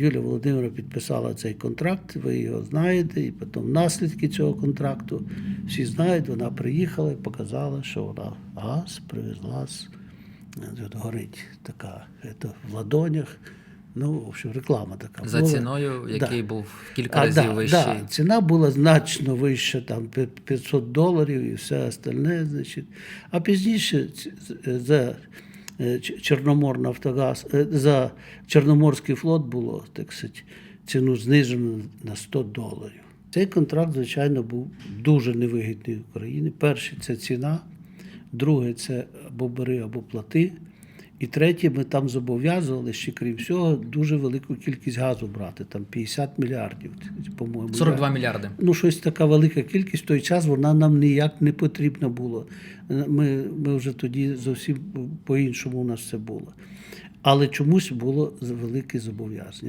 Юлія Володимирівна підписала цей контракт, ви його знаєте, і потім наслідки цього контракту всі знають. Вона приїхала і показала, що вона газ привезла з е, тут горить така це, в ладонях. Ну, в общем, реклама така. За була. ціною, який був кілька А, разів да, вищий. Да, ціна була значно вища, там пі- 500 доларів і все остальне. Значить. А пізніше ці- за е, Ч- Чорномор Нафтогаз, е, за Чорноморський флот було так сказати, ціну знижено на 100 доларів. Цей контракт, звичайно, був дуже невигідний Україні. Перший це ціна, друге це або бери, або плати. І третє, ми там зобов'язували ще, крім всього, дуже велику кількість газу брати, там 50 мільярдів, по-моєму. 42 мільярди. Ну, щось така велика кількість в той час вона нам ніяк не потрібна була. Ми, ми вже тоді зовсім по-іншому у нас все було. Але чомусь було велике зобов'язання.